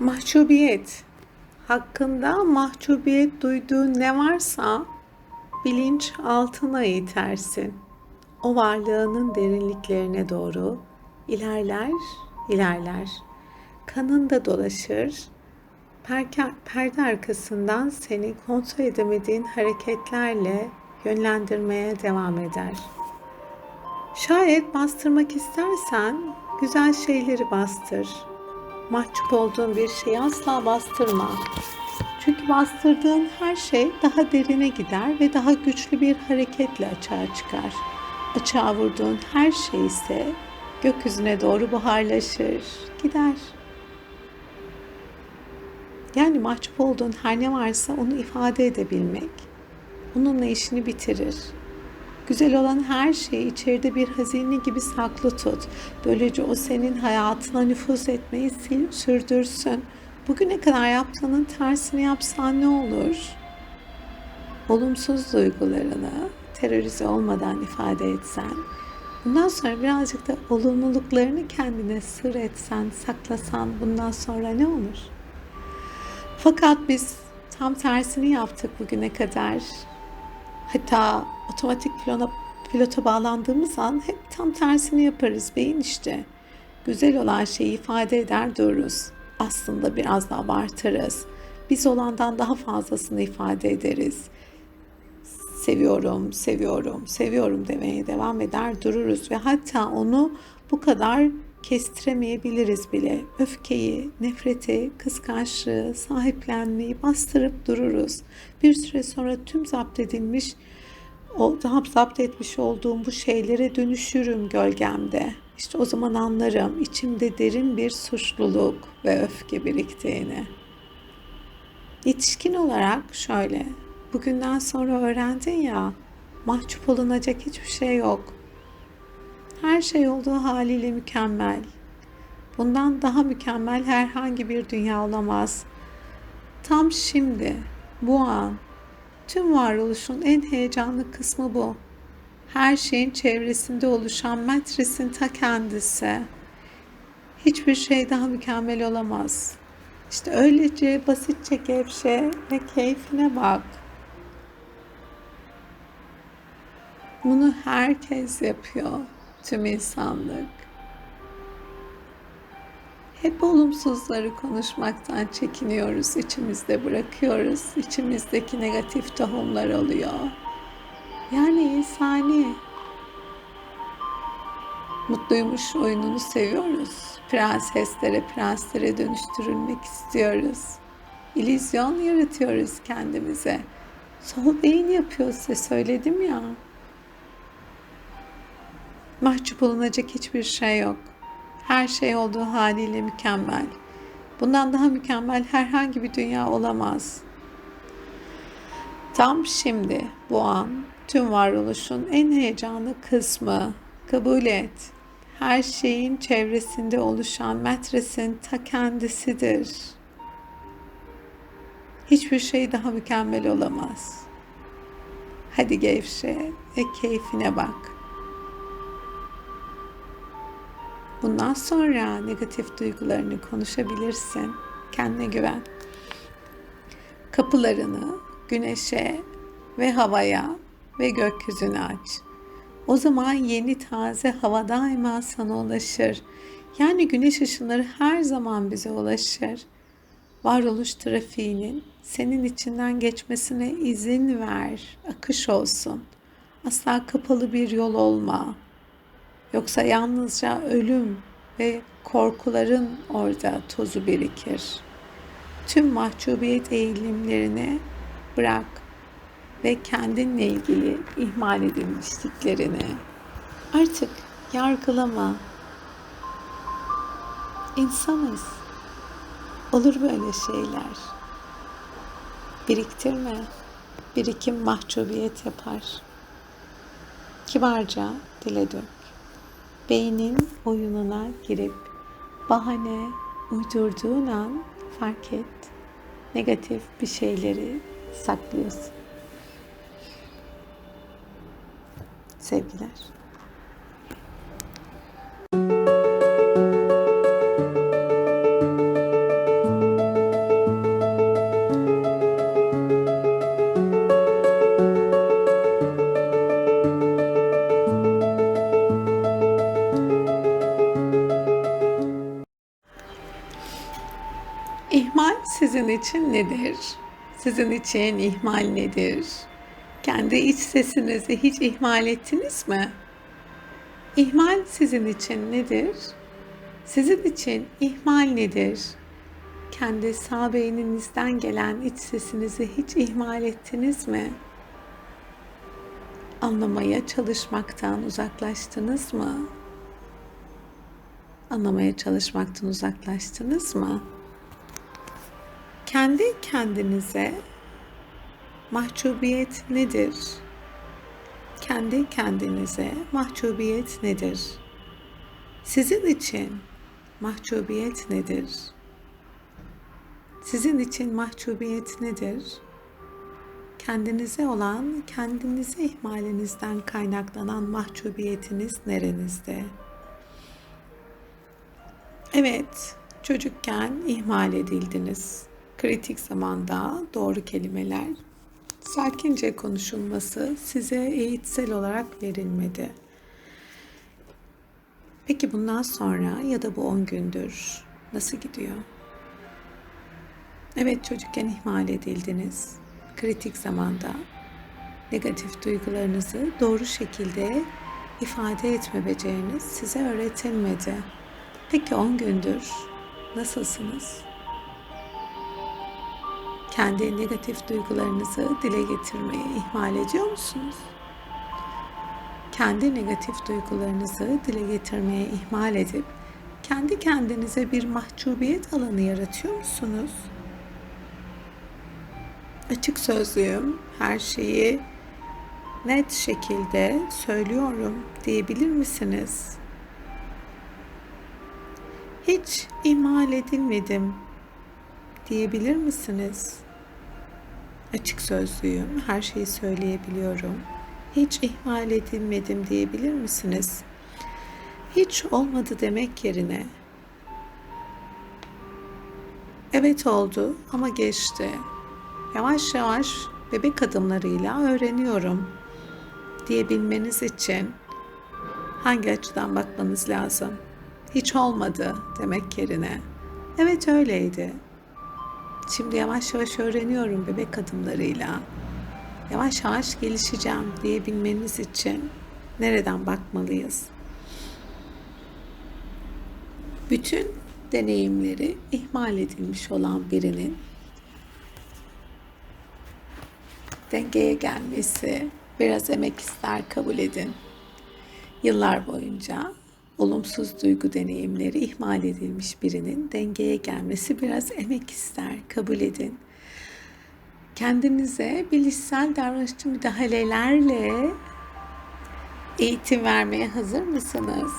Mahcubiyet. Hakkında mahcubiyet duyduğun ne varsa bilinç altına itersin. O varlığının derinliklerine doğru ilerler, ilerler. Kanında dolaşır. Perde arkasından seni kontrol edemediğin hareketlerle yönlendirmeye devam eder. Şayet bastırmak istersen güzel şeyleri bastır mahcup olduğun bir şeyi asla bastırma. Çünkü bastırdığın her şey daha derine gider ve daha güçlü bir hareketle açığa çıkar. Açığa vurduğun her şey ise gökyüzüne doğru buharlaşır, gider. Yani mahcup olduğun her ne varsa onu ifade edebilmek, onunla işini bitirir. Güzel olan her şeyi içeride bir hazine gibi saklı tut. Böylece o senin hayatına nüfuz etmeyi sil, sürdürsün. Bugüne kadar yaptığının tersini yapsan ne olur? Olumsuz duygularını terörize olmadan ifade etsen, bundan sonra birazcık da olumluluklarını kendine sır etsen, saklasan bundan sonra ne olur? Fakat biz tam tersini yaptık bugüne kadar. Hatta otomatik pilota, pilota bağlandığımız an hep tam tersini yaparız. Beyin işte. Güzel olan şeyi ifade eder dururuz. Aslında biraz da abartırız. Biz olandan daha fazlasını ifade ederiz. Seviyorum, seviyorum, seviyorum demeye devam eder dururuz ve hatta onu bu kadar kestiremeyebiliriz bile. Öfkeyi, nefreti, kıskançlığı, sahiplenmeyi bastırıp dururuz. Bir süre sonra tüm zapt edilmiş, o zapt etmiş olduğum bu şeylere dönüşürüm gölgemde. İşte o zaman anlarım içimde derin bir suçluluk ve öfke biriktiğini. Yetişkin olarak şöyle, bugünden sonra öğrendin ya, mahcup olunacak hiçbir şey yok. Her şey olduğu haliyle mükemmel. Bundan daha mükemmel herhangi bir dünya olamaz. Tam şimdi, bu an, tüm varoluşun en heyecanlı kısmı bu. Her şeyin çevresinde oluşan metresin ta kendisi. Hiçbir şey daha mükemmel olamaz. İşte öylece basitçe gevşe ve keyfine bak. Bunu herkes yapıyor tüm insanlık. Hep olumsuzları konuşmaktan çekiniyoruz, içimizde bırakıyoruz. İçimizdeki negatif tohumlar oluyor. Yani insani. Mutluymuş oyununu seviyoruz. Prenseslere, prenslere dönüştürülmek istiyoruz. İllüzyon yaratıyoruz kendimize. Sol beyin yapıyor size söyledim ya. Mahcup olunacak hiçbir şey yok. Her şey olduğu haliyle mükemmel. Bundan daha mükemmel herhangi bir dünya olamaz. Tam şimdi, bu an, tüm varoluşun en heyecanlı kısmı. Kabul et. Her şeyin çevresinde oluşan metresin ta kendisidir. Hiçbir şey daha mükemmel olamaz. Hadi gevşe ve keyfine bak. Bundan sonra negatif duygularını konuşabilirsin. Kendine güven. Kapılarını güneşe ve havaya ve gökyüzüne aç. O zaman yeni taze hava daima sana ulaşır. Yani güneş ışınları her zaman bize ulaşır. Varoluş trafiğinin senin içinden geçmesine izin ver. Akış olsun. Asla kapalı bir yol olma. Yoksa yalnızca ölüm ve korkuların orada tozu birikir. Tüm mahcubiyet eğilimlerini bırak ve kendinle ilgili ihmal edilmişliklerini artık yargılama. İnsanız. Olur böyle şeyler. Biriktirme. Birikim mahcubiyet yapar. Kibarca dile dök beynin oyununa girip bahane uydurduğun an fark et negatif bir şeyleri saklıyorsun. Sevgiler. Sizin için nedir? Sizin için ihmal nedir? Kendi iç sesinizi hiç ihmal ettiniz mi? İhmal sizin için nedir? Sizin için ihmal nedir? Kendi sağ beyninizden gelen iç sesinizi hiç ihmal ettiniz mi? Anlamaya çalışmaktan uzaklaştınız mı? Anlamaya çalışmaktan uzaklaştınız mı? Kendi kendinize mahcubiyet nedir? Kendi kendinize mahcubiyet nedir? Sizin için mahcubiyet nedir? Sizin için mahcubiyet nedir? Kendinize olan, kendinize ihmalinizden kaynaklanan mahcubiyetiniz nerenizde? Evet, çocukken ihmal edildiniz. Kritik zamanda doğru kelimeler sakince konuşulması size eğitsel olarak verilmedi. Peki bundan sonra ya da bu 10 gündür nasıl gidiyor? Evet çocukken ihmal edildiniz. Kritik zamanda negatif duygularınızı doğru şekilde ifade etme beceriniz size öğretilmedi. Peki 10 gündür nasılsınız? Kendi negatif duygularınızı dile getirmeye ihmal ediyor musunuz? Kendi negatif duygularınızı dile getirmeye ihmal edip kendi kendinize bir mahcubiyet alanı yaratıyor musunuz? Açık sözlüyüm, her şeyi net şekilde söylüyorum diyebilir misiniz? Hiç ihmal edilmedim diyebilir misiniz? Açık sözlüyüm, her şeyi söyleyebiliyorum. Hiç ihmal edilmedim diyebilir misiniz? Hiç olmadı demek yerine Evet oldu ama geçti. Yavaş yavaş bebek adımlarıyla öğreniyorum diyebilmeniz için hangi açıdan bakmanız lazım? Hiç olmadı demek yerine evet öyleydi. Şimdi yavaş yavaş öğreniyorum bebek adımlarıyla. Yavaş yavaş gelişeceğim diyebilmeniz için nereden bakmalıyız? Bütün deneyimleri ihmal edilmiş olan birinin dengeye gelmesi biraz emek ister kabul edin. Yıllar boyunca olumsuz duygu deneyimleri ihmal edilmiş birinin dengeye gelmesi biraz emek ister kabul edin. Kendinize bilişsel davranışçı müdahalelerle eğitim vermeye hazır mısınız?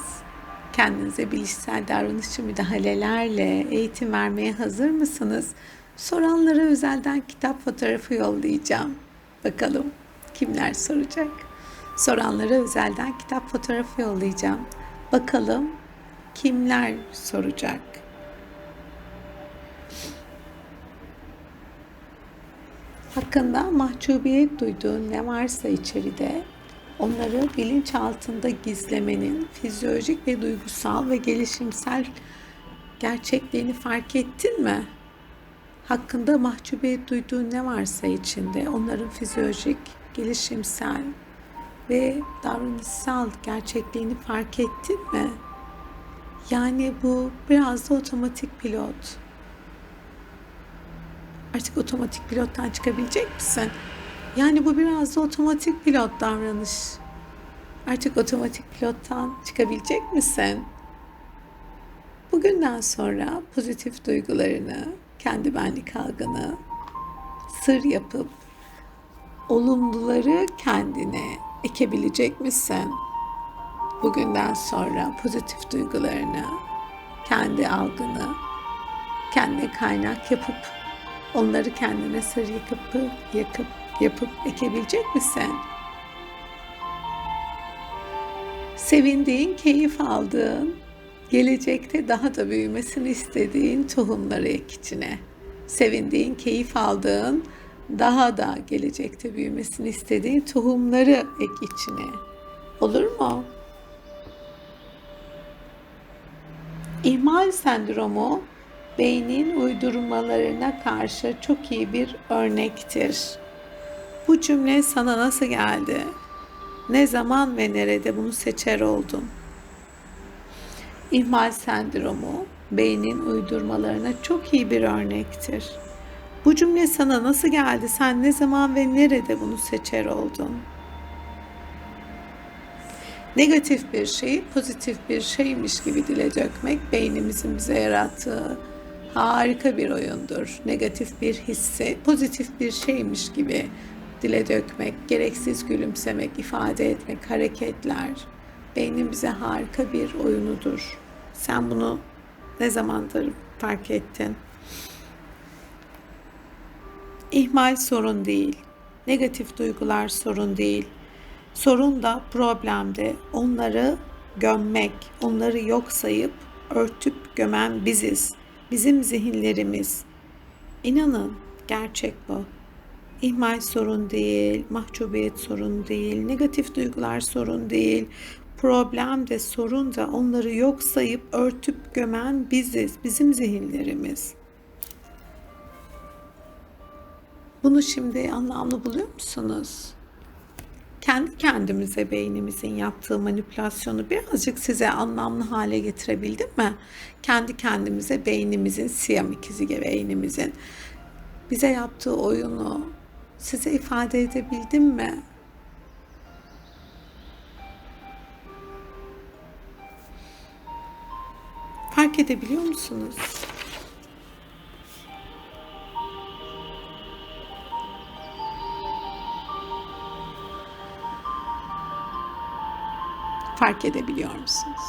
Kendinize bilişsel davranışçı müdahalelerle eğitim vermeye hazır mısınız? Soranlara özelden kitap fotoğrafı yollayacağım. Bakalım kimler soracak? Soranlara özelden kitap fotoğrafı yollayacağım. Bakalım kimler soracak? Hakkında mahcubiyet duyduğun ne varsa içeride onları bilinç altında gizlemenin fizyolojik ve duygusal ve gelişimsel gerçekliğini fark ettin mi? Hakkında mahcubiyet duyduğun ne varsa içinde onların fizyolojik, gelişimsel ve davranışsal gerçekliğini fark ettin mi? Yani bu biraz da otomatik pilot. Artık otomatik pilottan çıkabilecek misin? Yani bu biraz da otomatik pilot davranış. Artık otomatik pilottan çıkabilecek misin? Bugünden sonra pozitif duygularını, kendi benlik algını sır yapıp olumluları kendine ekebilecek misin? Bugünden sonra pozitif duygularını, kendi algını, kendi kaynak yapıp onları kendine sır yakıp, yakıp, yapıp ekebilecek misin? Sevindiğin, keyif aldığın, gelecekte daha da büyümesini istediğin tohumları ek içine. Sevindiğin, keyif aldığın, daha da gelecekte büyümesini istediğin tohumları ek içine. Olur mu? İhmal sendromu beynin uydurmalarına karşı çok iyi bir örnektir. Bu cümle sana nasıl geldi? Ne zaman ve nerede bunu seçer oldun? İhmal sendromu beynin uydurmalarına çok iyi bir örnektir. Bu cümle sana nasıl geldi? Sen ne zaman ve nerede bunu seçer oldun? Negatif bir şeyi pozitif bir şeymiş gibi dile dökmek beynimizin bize yarattığı harika bir oyundur. Negatif bir hissi pozitif bir şeymiş gibi dile dökmek, gereksiz gülümsemek, ifade etmek, hareketler beynin bize harika bir oyunudur. Sen bunu ne zamandır fark ettin? İhmal sorun değil. Negatif duygular sorun değil. Sorun da problemde onları gömmek, onları yok sayıp örtüp gömen biziz. Bizim zihinlerimiz. İnanın gerçek bu. İhmal sorun değil, mahcubiyet sorun değil, negatif duygular sorun değil. Problem de sorun da onları yok sayıp örtüp gömen biziz, bizim zihinlerimiz. Bunu şimdi anlamlı buluyor musunuz? Kendi kendimize beynimizin yaptığı manipülasyonu birazcık size anlamlı hale getirebildim mi? Kendi kendimize beynimizin, siyam ikizi gibi beynimizin bize yaptığı oyunu size ifade edebildim mi? Fark edebiliyor musunuz? Fark edebiliyor musunuz?